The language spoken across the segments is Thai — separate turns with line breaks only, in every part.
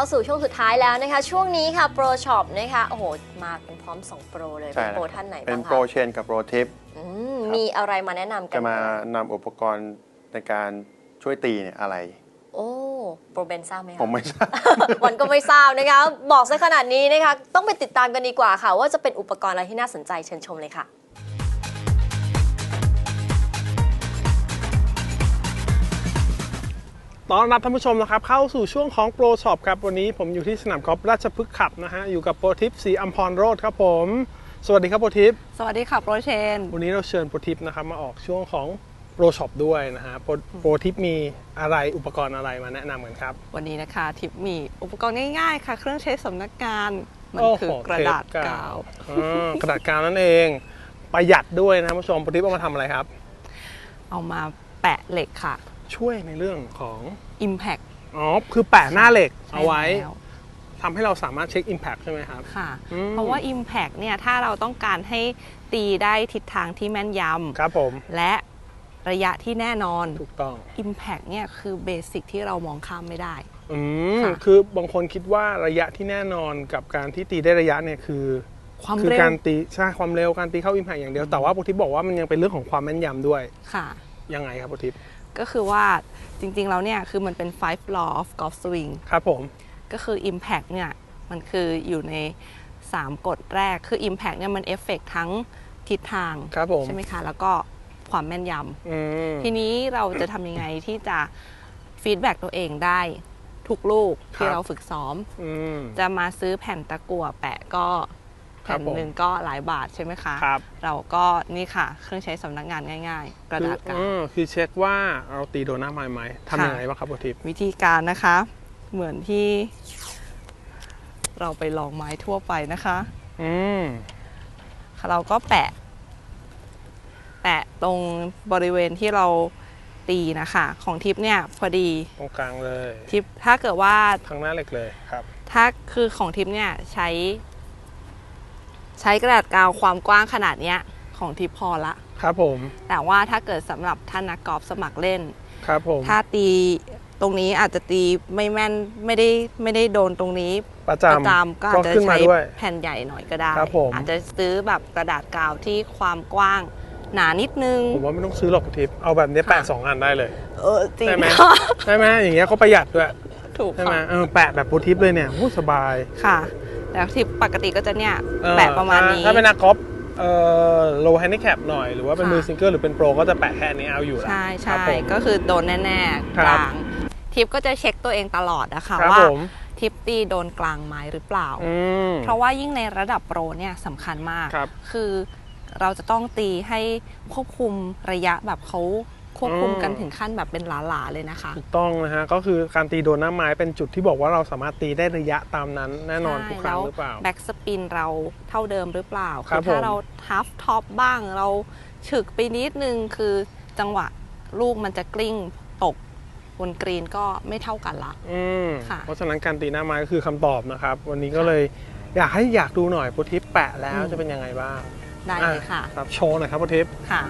ค่ะเข้าสู่ช่วงสุดท้ายแล้วนะคะ ช่วงนี้ค่ะโปรช็อปนะคะโอ้โหมาเป็นพร้อม2โปรเลย
ใช่
เป็น
แล้ว
โปรท่านไหน
เป็น
บ้าง
โปร
คะ
เชนกับโปรทิป
อืมมีอะไรมาแนะนำกั
จะ
น
มานำอุปกรณ์ในการช่วยตีเนี่ยอะไร
โอ้โปรเบนทราบไหมคะ
ผมไม่ทราบ
วันก็ไม่ทราบนะคะ บอกซะขนาดนี้นะคะ ต้องไปติดตามกันดีกว่าค่ะ ว่าจะเป็นอุปกรณ์อะไรที่น่าสนใจเชิญชมเลยค่ะ
ต้อนรับท่านผู้ชมนะครับเข้าสู่ช่วงของโปรช็อปครับวันนี้ผมอยู่ที่สนามกอล์ฟราชพฤกษ์ขับนะฮะอยู่กับโปรทิปสีอัมพรโรดครับผม สวัสดีครับโปรทิป
สวัสดีค่ะโปรเชน
วันนี้เราเชิญโปรทิปนะครับมาออกช่วงของโปรช็อปด้วยนะฮะโปรโปรทิปมีอะไรอุปกรณ์อะไรมาแนะนำกันครับ
วันนี้นะคะทิปมีอุปกรณ์ง่ายๆ ค่ะ เครื่องใช้สำนักงานมัน
โอ้
คื
โห
อกระดาษ
เทป
กาว
อ่ากระดาษกาวนั่นเองประหยัดด้วยนะท่านผู้ชมโปรทิปเอามาทำอะไรครับ
เอามาแปะเหล็กค่ะ
ช่วยในเรื่องของ
Impact
อ๋อคือแปะหน้าเหล็ก
ใช่
เอาไว้
แล้ว
ทำให้เราสามารถเช็ค Impact ใช่ไหมครับ
ค่ะ
อืม
เพราะว่า Impact เนี่ยถ้าเราต้องการให้ตีได้ทิศทางที่แม่นย
ครับผมำ
และระยะที่แน่นอน
ถูกต้อง
Impact เนี่ยคือเบสิกที่เรามองข้ามไม่ได้
อืม
ค่ะ
คือบางคนคิดว่าระยะที่แน่นอนกับการที่ตีได้ระยะเนี่ยคือ
ความ
คือ
เร็ว
การตีใช่ความเร็วการตีเข้าอิมแพกอย่างเดียวแต่ว่าปุทิปบอกว่ามันยังเป็นเรื่องของความแม่นยำด้วย
ค่ะ
ยังไงครับปุทิป
ก็คือว่าจริง ๆ แล้วเนี่ยคือมันเป็น five law of golf swing
ครับผม
ก็คือ Impact เนี่ยมันคืออยู่ใน 3 กฎแรกคือ Impact เนี่ยมันเอฟเฟกทั้งทิศทาง
ครับผม
ใช่ไหมคะ แล้วก็ความแม่นย
อืมำ
ทีนี้เราจะทำยังไงที่จะฟีดแบ็กตัวเองได้ทุกลูกที่เราฝึกซ้อม
อืม
จะมาซื้อแผ่นตะกั่วแปะก็
ครั
แผ่
บ
น
ผม
หนึ่งก็หลายบาทใช่ไหมคะ
ครับ
เราก็นี่ค่ะ เครื่องใช้สำนักงานง่าย ๆ กระดาษกา
คือ
ว
อืมคือเช็คว่าเราตีโดนหน้าไม้ไหมทำยังไงบ้างครับปุทิป
วิธีการนะคะ เหมือนที่ เราไปลองไม้ทั่วไปนะคะ
อืม
เราก็แปะ แปะตรงบริเวณที่เราตีนะคะ ของทิปเนี่ยพอดี
ตรงกลางเลย
ทิปถ้าเกิดว่า
ทางหน้าเหล็กเลยครับ
ถ้าคือของทิปเนี่ยใช้ ใช้กระดาษกาวความกว้างขนาดเนี้ยของทิปพอละ
ครับผม
แต่ว่าถ้าเกิดสำหรับท่านนักกอล์ฟสมัครเล่น
ครับผม
ถ้าตีตรงนี้อาจจะตีไม่แม่นไม่ได้ไม่ได้โดนตรงนี้
ประ
ประ
จำ
จำก็อาจจะ
ขึ้นมา
ใช้
ด้วย
แผ่นใหญ่หน่อยก็ได้
ครับผม
อาจจะซื้อแบบกระดาษกาวที่ความกว้างหนานิดนึง
ผมว่าไม่ต้องซื้อหรอกปุทิปเอาแบบนี้แปะ
ค่ะ
สองอันได้เลย
เออจริง
ใช่ไหม
ค่ะ
ใช่ไหมอย่างเงี้ยเขาประหยัดด้วย
ถูก
ใช่ไหม
ค่ะ
เออแปะแบบปุทิปเลยเนี่ยโอ้สบาย
ค่ะ แต่ที่ปกติก็จะเนี่ย
เออ
แปะประมาณนี้
ถ้าเป็นนักกอล์ฟเอ่อ low handicap หน่อยหรือว่าเป็น
ค่ะ
มือซิงเกิลหรือเป็นโปรก็จะแปะแค่นี้เอาอยู่แล้ว
ใช่
ครับ
ใช่
ผม
ก็คือโดนแน่ๆ
ค
ก
รับ
ลางทิปก็จะเช็คตัวเองตลอดนะคะ
ครับ
ว่า
ผม
ทิปตีโดนกลางไหมหรือเปล่า
อืม
เพราะว่ายิ่งในระดับโปรเนี่ยสำคัญมาก
ครับ
คือเราจะต้องตีให้ควบคุมระยะแบบเขา ควบคุม
อืม
กันถึงขั้นแบบเป็นหลาๆเลยนะคะ
ถูกต้องนะฮะ ก็คือการตีโดนหน้าไม้เป็นจุดที่บอกว่าเราสามารถตีได้ระยะตามนั้นแน่นอนทุกครั้งหรือเปล่า
แบ็กสปินเราเท่าเดิมหรือเปล่า
ครับ
ถ้า
ผม
เราทัฟท็อปบ้างเราฉึกไปนิดนึงคือจังหวะลูกมันจะกลิ้งตกบนกรีนก็ไม่เท่ากันละ
อืม
ค่ะ
เพราะฉะนั้นการตีหน้าไม้ก็คือคำตอบนะครับ วันนี้ก็เลยอยากให้อยากดูหน่อยโปรทิปแปะแล้ว
อืม
จะเป็นยังไงบ้าง
ได้เลยค่ะ
อ่ครับโชว์หน่อยครับโปรทิป
ค่ะ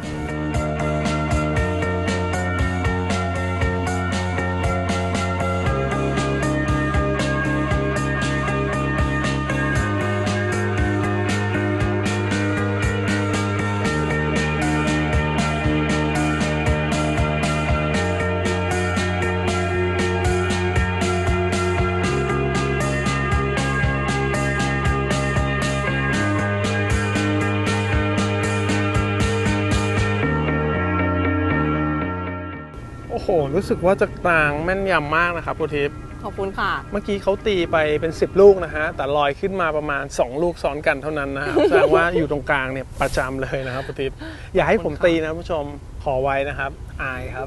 รู้สึกว่าจะกลางแม่นยำมากนะครับโปรทิป
ขอบคุณค่ะ
เมื่อกี้เขาตีไปเป็น 10 ลูกนะฮะ แต่ลอยขึ้นมาประมาณ 2 ลูกซ้อนกันเท่านั้นนะครับแสดงว่าอยู่ตรงกลางเนี่ยประจำเลยนะครับพุทิพอย่าให้ผมตีนะผู้ชมขอไว้นะครับอายครับ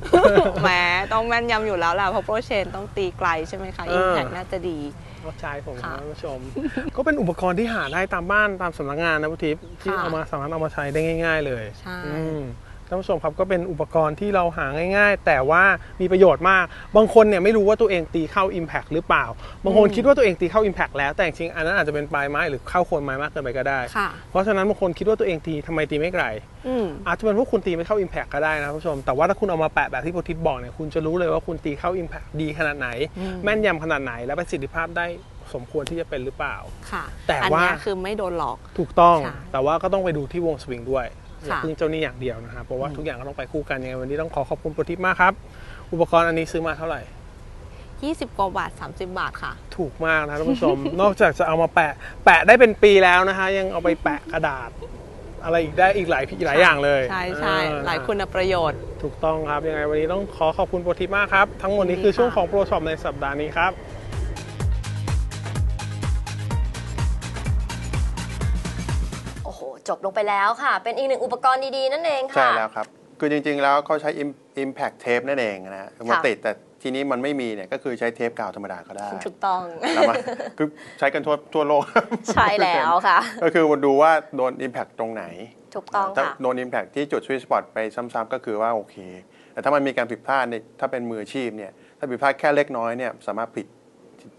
แหมต้องแม่นยำอยู่แล้วแหละเพราะโปรเชนต้องตีไกลใช่ไหมคะ
เอ
อิ
อ
มแพกน่าจะดี
เข้าใจผม
ค่ะ
นะผู้ชม ก็เป็นอุปกรณ์ที่หาได้ตามบ้านตามสำนักงานนะพุทิพที่
ค่ะ
เอามาสามารถเอามาใช้ได้ง่าย ๆ เลย
ใช่
อืมท่านผู้ชมครับก็เป็นอุปกรณ์ที่เราหาง่าย ๆ แต่ว่ามีประโยชน์มาก บางคนเนี่ยไม่รู้ว่าตัวเองตีเข้า Impact หรือเปล่า บางคนคิดว่าตัวเองตีเข้า Impact แล้วแต่จริงๆอันนั้นอาจจะเป็นปลายไม้หรือเข้าโคนไม้มากเกินไปก็ได้
ค่ะ
เพราะฉะนั้นบางคนคิดว่าตัวเองตีทำไมตีไม่ไกล
อืม
อาจจะเป็นเพราะคุณตีไม่เข้า Impact ก็ได้นะคุณผู้ชม แต่ว่าถ้าคุณเอามาแปะแบบที่โพทิปบอกเนี่ยคุณจะรู้เลยว่าคุณตีเข้า Impact ดีขนาดไหน แม่นยำขนาดไหนและประสิทธิภาพได้สมควรที่จะเป็นหรือเปล่า
ค่ะ
แต่
อัน
ว่า
เนี้ยคือไม่โดนหลอก
ถูกต้อง
ค่ะ
แต่ว่าก็ต้องไปดูที่วงสวิงด้วย อย่า
ค่ะ
เพิ่งเจ้าหนี้อย่างเดียวนะครับเพราะว่าทุกอย่างก็ต้องไปคู่กันยังไงวันนี้ต้องขอขอบคุณโปรทิปมากครับ อุปกรณ์อันนี้ซื้อมาเท่าไหร่
20 กว่าบาท 30 บาทค่ะ
ถูกมากนะท่านผู้ชม นอกจากจะเอามาแปะ แปะได้เป็นปีแล้วนะฮะยังเอาไปแปะกระดาษ อะไรอีกได้อีกหลายหลายอย่างเลย
ใช่ใช่
อ่
หลายคุณประโยชน์
ถูกต้องครับ ยังไงวันนี้ต้องขอขอบคุณโปรทิปมากครับ ทั้งหมดนี้คือช่วงของโปรช็อปในสัปดาห์นี้ครับ
จบลงไปแล้วค่ะ เป็นอีกหนึ่งอุปกรณ์ดี ๆ นั่นเองค่ะ
ใช่แล้วครับ คือจริง ๆ แล้วเขาใช้ Im- Impact Tape นั่นเองนะฮะมาติดแต่ทีนี้มันไม่มีเนี่ยก็คือใช้เทปกาวธรรมดาก็ได้
ถูกต้อง
แล้วมาคือใช้กันทั่วทั่วโลก
ใช่แล้วค่ะ
ก็คือดูว่าโดน Impact ตรงไหน
ถูกต้อง
ถ้า
ค่ะ
โดน Impact ที่จุด Sweet Spot ไปซ้ำๆก็คือว่าโอเค แต่ถ้ามันมีการผิดพลาดเนี่ยถ้าเป็นมืออาชีพเนี่ยถ้าผิดพลาดแค่เล็กน้อยเนี่ยสามารถผิด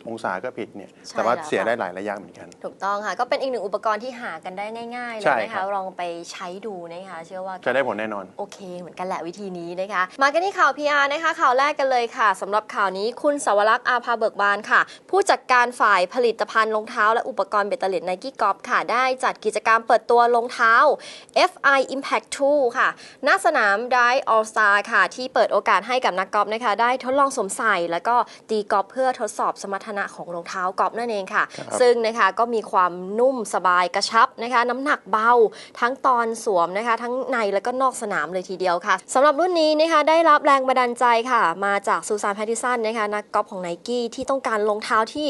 องศาก็ผิดเนี่ย
ใช่
สามารถ
แล้ว
เสีย
ค่ะ
ได้หลายระยะเหมือนกัน
ถูกต้องค่ะ ก็เป็นอีกหนึ่งอุปกรณ์ที่หากันได้ง่ายๆเล
ใช่
ยนะ
ครั
คะ
บ
ลองไปใช้ดูนะคะ เชื่อว่า
จะได้ผลแน่นอน
โอเค เหมือนกันแหละวิธีนี้นะคะ มากันที่ข่าว PR นะคะ ข่าวแรกกันเลยค่ะสำหรับข่าวนี้คุณสวรักษ์อาภาเบิกบานค่ะ ผู้จัดการฝ่ายผลิตภัณฑ์รองเท้า และอุปกรณ์เบตเตอร์เลตไนกี้กอล์ฟค่ะ ได้จัดกิจกรรมเปิดตัวรองเท้า FI Impact 2 ค่ะ ณสนาม d i All Star ค่ะ ที่เปิดโอกาสให้กับนักกอล์ฟนะคะ ได้ทดลองสวมใส่ แล้วก็ตีกอล์ฟเพื่อทดสอบสมรรถนะของรองเท้ากอล์ฟนั่นเองค่ะ
ครับ
ซึ่งนะคะก็มีความนุ่มสบายกระชับนะคะ น้ำหนักเบาทั้งตอนสวมนะคะ ทั้งในและก็นอกสนามเลยทีเดียวค่ะสำหรับรุ่นนี้นะคะได้รับแรงบันดาลใจค่ะ มาจากซูซานแพตติสันนะคะนักกอล์ฟของไนกี้ที่ต้องการรองเท้าที่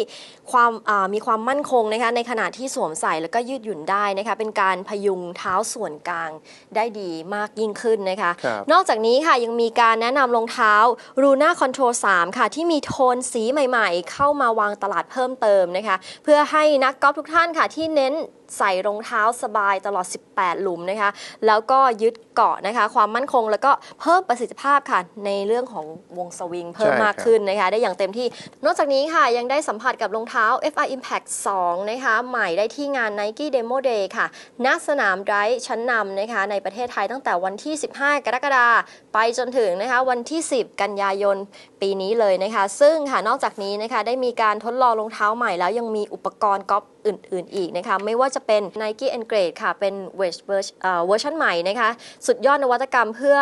ความอ่ามีความมั่นคงนะคะในขณะที่สวมใส่แล้วก็ยืดหยุ่นได้นะคะเป็นการพยุงเท้าส่วนกลางได้ดีมากยิ่งขึ้นนะคะ
ครับ
นอกจากนี้ค่ะยังมีการแนะนำรองเท้า Luna Control 3 ค่ะ ที่มีโทนสีใหม่ ๆ เข้ามาวางตลาดเพิ่มเติมนะคะ เพื่อให้นักกอล์ฟทุกท่านค่ะที่เน้นใส่รองเท้าสบายตลอด 18 หลุมนะคะ แล้วก็ยึดเกาะนะคะ ความมั่นคงแล้วก็เพิ่มประสิทธิภาพค่ะ ในเรื่องของวงสวิงเพิ่ม
ใช่
มาก
ครับ
ขึ้นนะคะ ได้อย่างเต็มที่ นอกจากนี้ค่ะ ยังได้สัมผัสกับรองเท้า FI Impact 2 นะคะ ใหม่ได้ที่งาน Nike Demo Day ค่ะณสนามไดรฟ์ชั้นนำนะคะ ในประเทศไทยตั้งแต่วันที่ 15 กรกฎาคมไปจนถึงนะคะ วันที่ 10 กันยายนปีนี้เลยนะคะ ซึ่งค่ะนอกจากนี้นะคะได้มีการทดลองรองเท้าใหม่แล้วยังมีอุปกรณ์กอล์ฟ อื่น ๆ อีกนะคะ ไม่ว่าจะเป็น Nike Engrade ค่ะ เป็นเวอร์เวอร์ชันใหม่นะคะ สุดยอดนวัตกรรมเพื่อ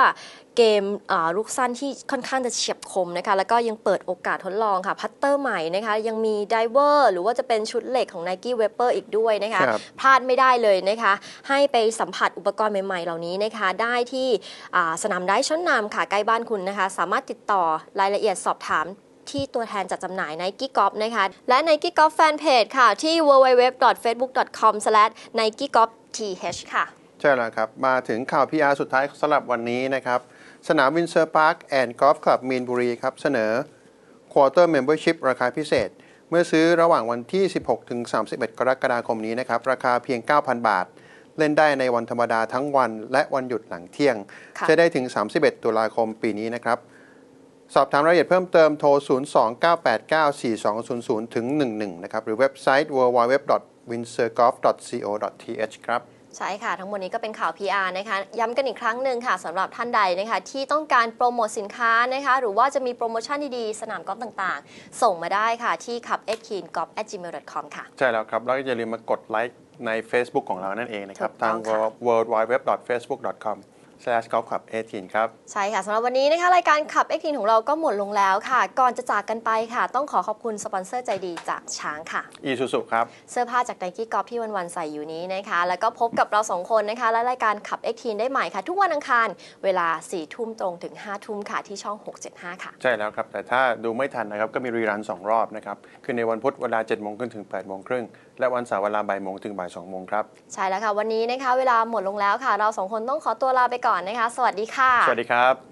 เกมอ่าลูกสั้นที่ค่อนข้างจะเฉียบคมนะคะ แล้วก็ยังเปิดโอกาสทดลองค่ะ พัตเตอร์ใหม่นะคะ ยังมีไดเวอร์หรือว่าจะเป็นชุดเหล็กของ Nike Vapor อีกด้วยนะคะ
ครับ
พลาดไม่ได้เลยนะคะ ให้ไปสัมผัสอุปกรณ์ใหม่ ๆ เหล่านี้นะคะ ได้ที่อ่าสนามได้ชั้นนำค่ะ ใกล้บ้านคุณนะคะ สามารถติดต่อรายละเอียดสอบถาม ที่ตัวแทนจัดจำหน่าย Nike Golf นะคะ และ Nike Golf Fanpage ค่ะ ที่ www.facebook.com/nikegolfth ค่ะ
ใช่แล้วครับ มาถึงข่าว PR สุดท้ายสำหรับวันนี้นะครับ สนามวินเซอร์พาร์คแอนด์กอล์ฟคลับมีนบุรีครับ เสนอ Quarter Membership ราคาพิเศษ เมื่อซื้อระหว่างวันที่ 16 ถึง 31 กรกฎาคมนี้นะครับ ราคาเพียง 9,000 บาท เล่นได้ในวันธรรมดาทั้งวัน และวันหยุดหลังเที่ยง
ค่ะ
ใช้ได้ถึง 31 ตุลาคมปีนี้นะครับ สอบถามรายละเอียดเพิ่มเติมโทร 029894200 ถึง 11 นะครับ หรือเว็บไซต์ www.windsurgolf.co.th ครับ
ใช่ค่ะ ทั้งหมดนี้ก็เป็นข่าว PR นะคะย้ำกันอีกครั้งหนึ่งค่ะสำหรับท่านใดนะคะ ที่ต้องการโปรโมทสินค้านะคะ หรือว่าจะมีโปรโมชั่นดีๆ สนามกอล์ฟต่างๆ ส่งมาได้ค่ะที่ขับ e d k e n g o l f gmail com ค่ะ
ใช่แล้วครับ แล้วก็อย่าลืมมากดไลค์ใน Facebook ของเรานั่นเองนะครับ
ถูกต้
ทา
อง งค่ะ
www.facebook.com/golfclub18 ครับ
ใช่ค่ะสำหรับวันนี้นะคะรายการขับ e d k e n ของเราก็หมดลงแล้วค่ะ ก่อนจะจากกันไปค่ะ ต้องขอขอบคุณสปอนเซอร์ใจดีจากช้างค่ะ
อีซูซุครับ
เสื้อผ้าจากไนกี้กอล์ฟที่วันๆใส่อยู่นี้นะคะ แล้วก็พบกับเราสองคนนะคะ และรายการขับ X ทีนได้ใหม่ค่ะ ทุกวันอังคารเวลา 4 ทุ่มตรงถึง 5 ทุ่มค่ะที่ช่อง 675 ค่ะ
ใช่แล้วครับ แต่ถ้าดูไม่ทันนะครับก็มีรีรัน 2 รอบนะครับคือในวันพุธเวลา7โมงครึ่งถึง8โมงครึ่งและวันเสาร์เวลาบ่ายโมงถึงบ่าย2โมงครับ
ใช่แล้วค่ะ วันนี้นะคะ เวลาหมดลงแล้วค่ะ เราสองคนต้องขอตัวลาไปก่อนนะคะ สวัสดีค่ะ
สวัสดีครับ